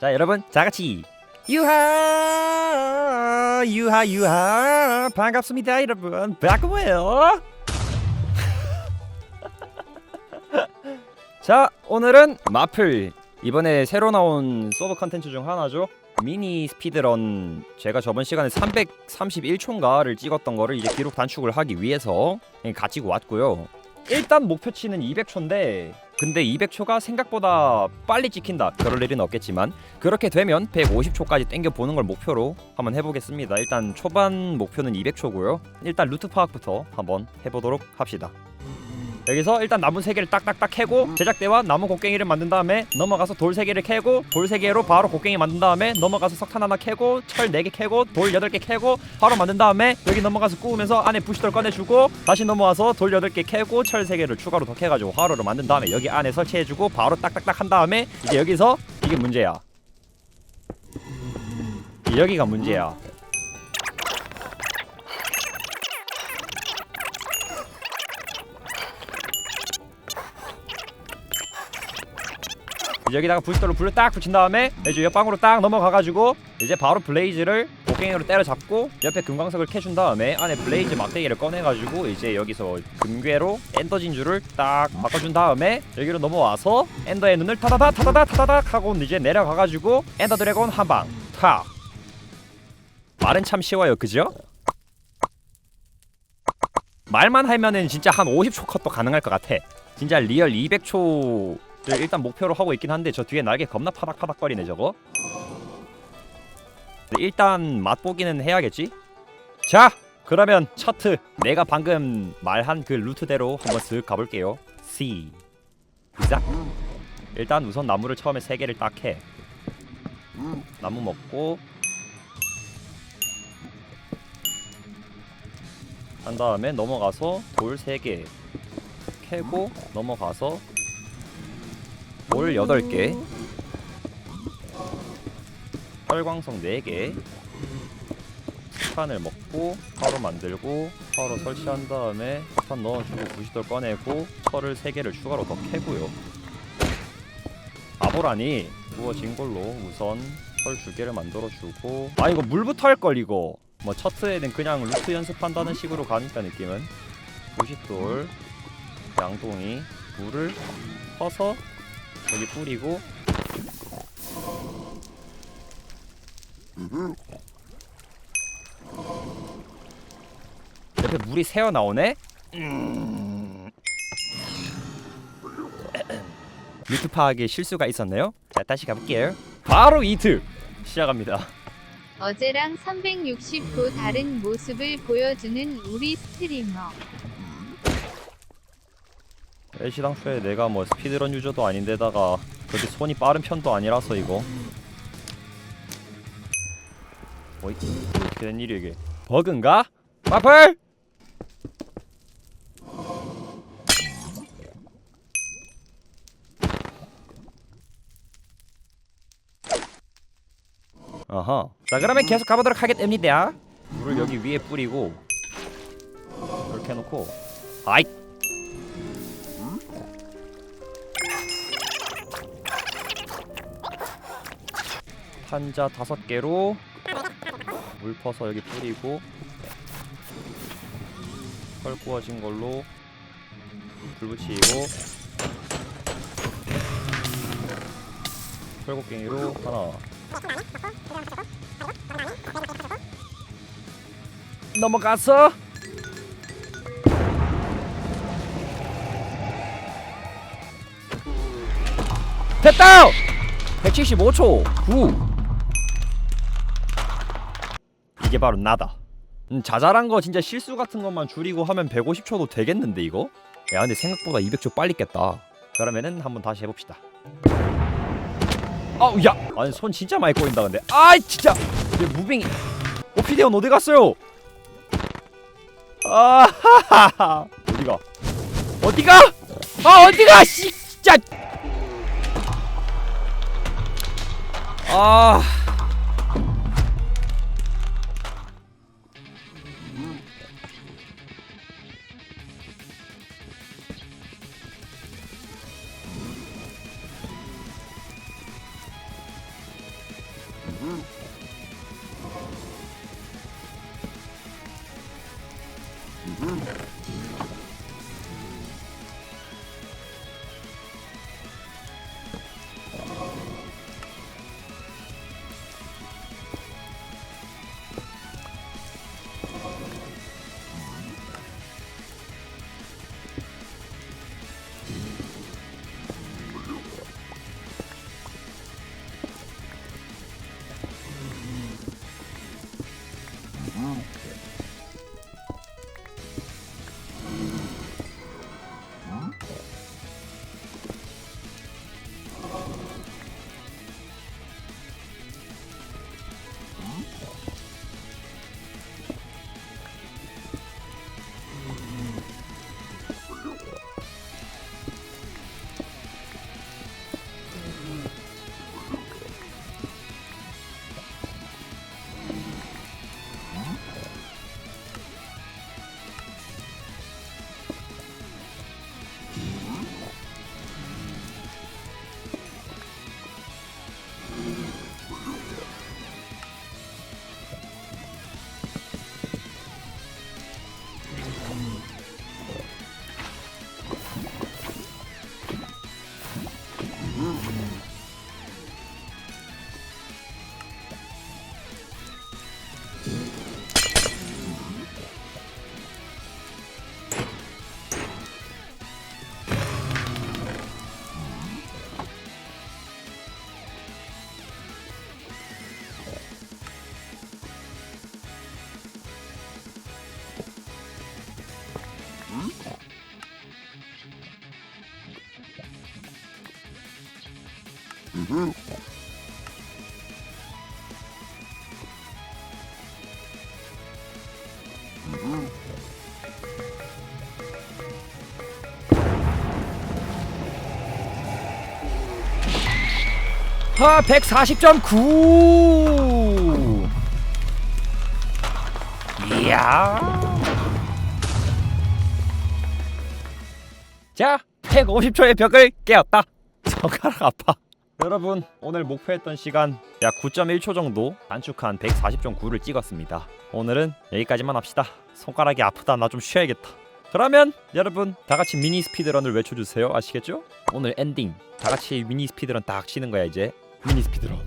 자 여러분 다 같이. 유하 유하 유하. 반갑습니다 여러분. 바꾸예요? 자 오늘은 마플. 이번에 새로 나온 서브 컨텐츠 중 하나죠. 미니 스피드런. 제가 저번 시간에 331초인가를 찍었던 거를 이제 기록 단축을 하기 위해서 가지고 왔고요. 일단 목표치는 200초인데 근데 200초가 생각보다 빨리 찍힌다. 그럴 일은 없겠지만 그렇게 되면 150초까지 땡겨 보는 걸 목표로 한번 해보겠습니다. 일단 초반 목표는 200초고요. 일단 루트 파악부터 한번 해보도록 합시다 여기서 일단 나무 3개를 딱딱딱 캐고 제작대와 나무 곡괭이를 만든 다음에 넘어가서 돌 3개를 캐고 돌 3개로 바로 곡괭이 만든 다음에 넘어가서 석탄 하나 캐고 철 4개 캐고 돌 8개 캐고 바로 만든 다음에 여기 넘어가서 구우면서 안에 부시돌 꺼내주고 다시 넘어와서 돌 8개 캐고 철 3개를 추가로 더 캐가지고 화로를 만든 다음에 여기 안에 설치해주고 바로 딱딱딱 한 다음에 이제 여기서 이게 문제야. 여기가 문제야 여기다가 부싯돌로 불을 딱 붙인 다음에 이제 옆방으로 딱 넘어가가지고 이제 바로 블레이즈를 곡괭이로 때려잡고 옆에 금광석을 캐준 다음에 안에 블레이즈 막대기를 꺼내가지고 이제 여기서 금괴로 엔더 진주를 딱 바꿔준 다음에 여기로 넘어와서 엔더의 눈을 타다다 타다다 타다닥 하고 이제 내려가가지고 엔더 드래곤 한방. 탁 말은 참 쉬워요. 그죠? 말만 하면은 진짜 한 50초 컷도 가능할 것 같아. 진짜 리얼 200초 를 일단 목표로 하고 있긴 한데 저 뒤에 날개 겁나 파닥파닥거리네 저거. 네, 일단 맛보기는 해야겠지? 자 그러면 차트. 내가 방금 말한 그 루트대로 한번 쓱 가볼게요. C 시작. 일단 우선 나무를 처음에 세 개를 딱 해. 나무 먹고. 한 다음에 넘어가서 돌세 개. 캐고 넘어가서 돌 8개. 철광석 4개. 석탄을 먹고 화로 만들고 화로 설치한 다음에 석탄 넣어주고 부시돌 꺼내고 철을 3개를 추가로 더 캐고요. 아보라니 구워진 걸로 우선 철 2개를 만들어주고. 아 이거 물부터 할걸 이거. 뭐 첫트에는 그냥 루트 연습한다는 식으로 가니까 느낌은. 부시돌 양동이 물을 퍼서 여기 뿌리고 옆에 물이 새어 나오네. 음. 루트 파악에 실수가 있었네요. 자 다시 가볼게요. 바로 이틀 시작합니다. 어제랑 360도 다른 모습을 보여주는 우리 스트리머. 애시당초에 내가 뭐 스피드런 유저도 아닌데다가 그렇게 손이 빠른 편도 아니라서 이거. 어이 어떻게 된 일이 이게? 버그인가? 마플! 어허 자 그러면 계속 가보도록 하겠습니다. 물을 여기 위에 뿌리고 이렇게 해놓고. 아이 판자 다섯 개로 물 퍼서 여기 뿌리고 펄 구워진 걸로 불 붙이고 펄곡갱이로 하나 넘어가서 됐다! 175초 9 이게 바로 나다. 음, 자잘한 거 진짜 실수 같은 것만 줄이고 하면 150초도 되겠는데 이거? 야 근데 생각보다 200초 빨리 깼다. 그러면은 한번 다시 해봅시다. 아우 야! 아니 손 진짜 많이 꼬인다 근데. 아이 진짜! 내 무빙이 오피데온 어디 갔어요? 아하하하! 어디가? 어디가? 아 어디가 씨 진짜! 아 んうん。 아140.9 이야. 자 150초의 벽을 깨었다. 손가락 아파 여러분 오늘 목표했던 시간 약 9.1초 정도 단축한 140.9를 찍었습니다. 오늘은 여기까지만 합시다. 손가락이 아프다 나 좀 쉬어야겠다. 그러면 여러분 다 같이 미니 스피드런을 외쳐주세요. 아시겠죠? 오늘 엔딩. 다 같이 미니 스피드런 딱 치는 거야 이제. 미니 스피드런